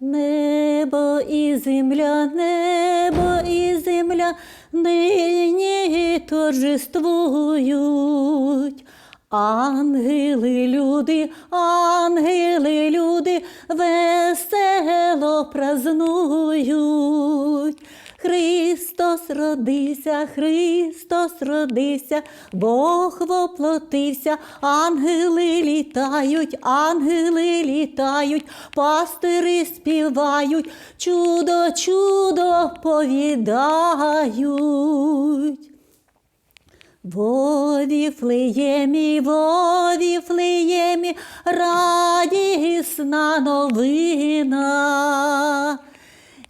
Небо і земля, небо і земля нині торжествують. Ангели, люди, ангели, люди весело празнують. Христос родився, Христос родився, Бог воплотився, ангели літають, ангели літають, пастири співають, чудо, чудо повідають. Во Віфлеємі, во Віфлеємі, радісна новина.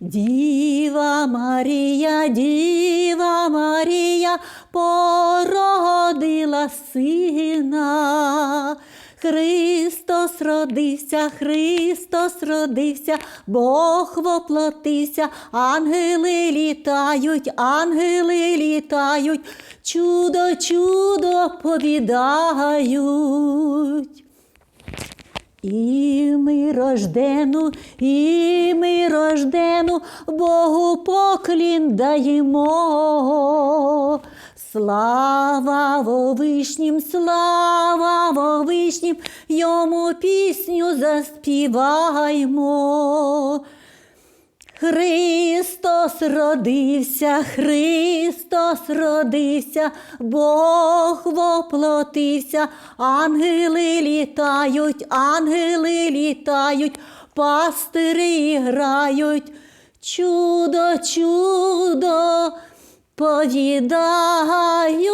Діва Марія, Діва Марія породила сина. Христос родився, Христос родився, Бог воплотився, ангели літають, ангели літають, чудо, чудо повідають. І ми рождену, і ми рождену, Богу поклін даємо. Слава вовишнім, слава вовишнім, йому пісню заспіваймо. Христос родився, Христос родився, Бог воплотився, ангели літають, ангели літають, пастири грають, чудо, чудо повідають.